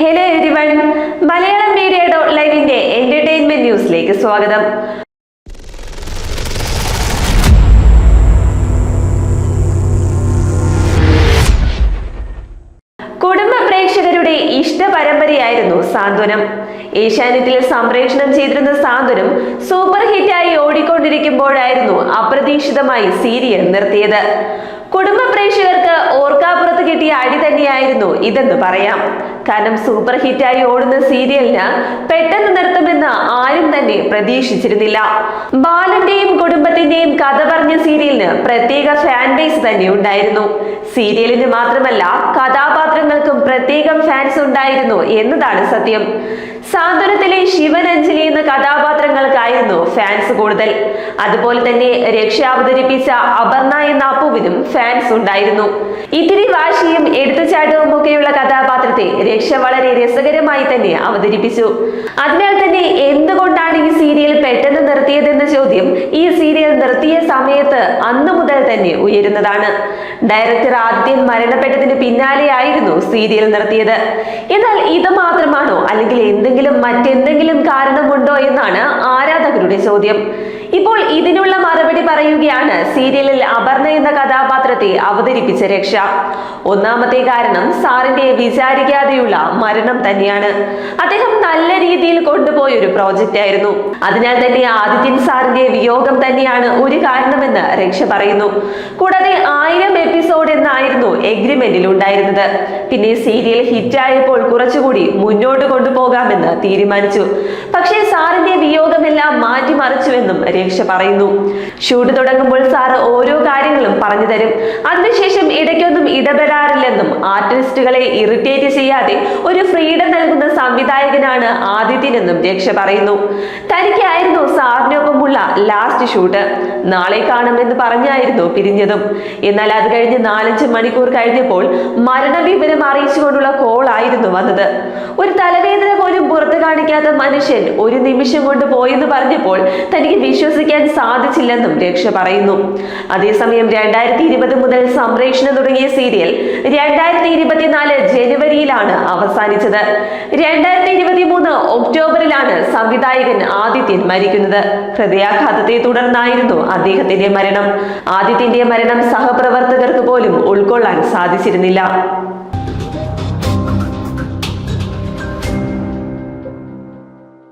Hello everyone Malayalam media dot ലൈവിന്റെ entertainment ന്യൂസിലേക്ക് സ്വാഗതം. കുടുംബ പ്രേക്ഷകരുടെ ഇഷ്ട പരമ്പരയായിരുന്നു സാന്ത്വനം. ഏഷ്യാനെറ്റിൽ സംപ്രേഷണം ചെയ്തിരുന്ന സാന്ത്വനം സൂപ്പർ ഹിറ്റായി ഓടിക്കൊണ്ടിരിക്കുമ്പോഴായിരുന്നു അപ്രതീക്ഷിതമായി സീരിയൽ നിർത്തിയത്. കുടുംബ പ്രേക്ഷകർക്ക് ഓർക്കാപ്പുറത്ത് കിട്ടിയ അടി തന്നെയായിരുന്നു ഇതെന്ന് പറയാം. കാരണം സൂപ്പർ ഹിറ്റായി ഓടുന്ന സീരിയലിന് പെട്ടെന്ന് നിർത്തുമെന്ന് ആരും തന്നെ പ്രതീക്ഷിച്ചിരുന്നില്ല. ബാലന്റെയും കുടുംബത്തിന്റെയും കഥ പറഞ്ഞ സീരിയലിന് പ്രത്യേക ഫാൻ ബേസ് തന്നെ ഉണ്ടായിരുന്നു. സീരിയലിന് മാത്രമല്ല കഥാപാത്രങ്ങൾക്കും പ്രത്യേകം ഫാൻസ് ഉണ്ടായിരുന്നു എന്നതാണ് സത്യം. സാന്ത്വനത്തിലെ ശിവൻ അഞ്ജലി എന്ന കഥാപാത്രങ്ങൾക്കായിരുന്നു ഫാൻസ് കൂടുതൽ. അതുപോലെ തന്നെ രക്ഷ അവതരിപ്പിച്ച അപർണ എന്ന അപ്പുവിനും ഫാൻസ് ഉണ്ടായിരുന്നു. ഇത്തിരി വാശിയും എടുത്തുചാട്ടവും ഒക്കെയുള്ള കഥാപാത്രത്തെ രക്ഷ വളരെ രസകരമായി തന്നെ അവതരിപ്പിച്ചു. അതിനാൽ തന്നെ എന്തുകൊണ്ടാണ് ഈ സീരിയൽ പെട്ടെന്ന് നിർത്തിയതെന്ന ചോദ്യം ഈ സീരിയൽ നിർത്തിയ സമയത്ത് അന്ന് മുതൽ തന്നെ ഉയരുന്നതാണ്. ഡയറക്ടർ ആദ്യം മരണപ്പെട്ടതിന് പിന്നാലെയായിരുന്നു സീരിയൽ നിർത്തിയത്. എന്നാൽ ഇത് മാത്രമാണോ അല്ലെങ്കിൽ എന്തെങ്കിലും മറ്റെന്തെങ്കിലും കാരണമുണ്ടോ എന്നാണ് ആരാധകരുടെ ചോദ്യം. ഇപ്പോൾ ഇതിനുള്ള മറുപടി പറയുകയാണ് സീരിയലിൽ അപർണ എന്ന കഥാപാത്രത്തെ അവതരിപ്പിച്ച രക്ഷ. ഒന്നാമത്തെ കാരണം സാറിന്റെ വിചാരിക്കാതെയുള്ള മരണം തന്നെയാണ്. അദ്ദേഹം നല്ല രീതിയിൽ കൊണ്ടുപോയ ഒരു പ്രോജക്റ്റ് ആയിരുന്നു. അതിനാൽ തന്നെ ആദിത്യൻ സാറിന്റെ വിയോഗം തന്നെയാണ് ഒരു കാരണമെന്ന് രക്ഷ പറയുന്നു. കൂടാതെ എപ്പിസോഡ് എന്നായിരുന്നു എഗ്രിമെന്റിൽ ഉണ്ടായിരുന്നത്. പിന്നെ സീരിയൽ ഹിറ്റായപ്പോൾ കുറച്ചുകൂടി മുന്നോട്ട് കൊണ്ടുപോകാമെന്ന് തീരുമാനിച്ചു. പക്ഷേ സാറിന്റെ വിയോഗമെല്ലാം മാറ്റിമറിച്ചുവെന്നും രക്ഷ പറയുന്നു. ഷൂട്ട് തുടങ്ങുമ്പോൾ സാറ് ഓരോ കാര്യങ്ങളും പറഞ്ഞു തരും. അതിനുശേഷം ഇടയ്ക്കൊന്നും ഇടപെടാറില്ലെന്നും ആർട്ടിസ്റ്റുകളെ ഇറിറ്റേറ്റ് ചെയ്യാതെ ഒരു ഫ്രീഡം നൽകുന്ന സംവിധായകനാണ് ആദിത്യനെന്നും രക്ഷ പറയുന്നു. തനിക്കായിരുന്നു സാറിനൊപ്പമുള്ള ലാസ്റ്റ് ഷൂട്ട്. നാളെ കാണുമെന്ന് പറഞ്ഞായിരുന്നു പിരിഞ്ഞതും. എന്നാൽ അത് കഴിഞ്ഞ് നാലഞ്ച് മണിക്കൂർ കഴിഞ്ഞപ്പോൾ മരണവിവരം അറിയിച്ചുകൊണ്ടുള്ള കോൾ ആയിരുന്നു വന്നത്. ഒരു തലവേദന പോലും പുറത്തു കാണിക്കാത്ത മനുഷ്യൻ ഒരു നിമിഷം കൊണ്ട് പോയെന്ന് പറഞ്ഞപ്പോൾ തനിക്ക് വിശ്വസിക്കാൻ സാധിച്ചില്ലെന്നും രക്ഷ പറയുന്നു. അതേസമയം രണ്ടായിരത്തി ഇരുപത് മുതൽ സംപ്രേഷണം തുടങ്ങിയ സീരിയൽ രണ്ടായിരത്തി ഇരുപത്തിനാല് ജനുവരിയിലാണ് അവസാനിച്ചത്. രണ്ടായിരത്തി ഇരുപത്തി മൂന്ന് ഒക്ടോബറിലാണ് സംവിധായകൻ ആദിത്യൻ മരിക്കുന്നത്. ഹൃദയാഘാതത്തെ തുടർന്നായിരുന്നു അദ്ദേഹത്തിന്റെ മരണം. ആദിത്യന്റെ മരണം സഹപ്രവർത്തകർക്ക് പോലും ഉൾക്കൊള്ളാൻ സാധിച്ചിരുന്നില്ല.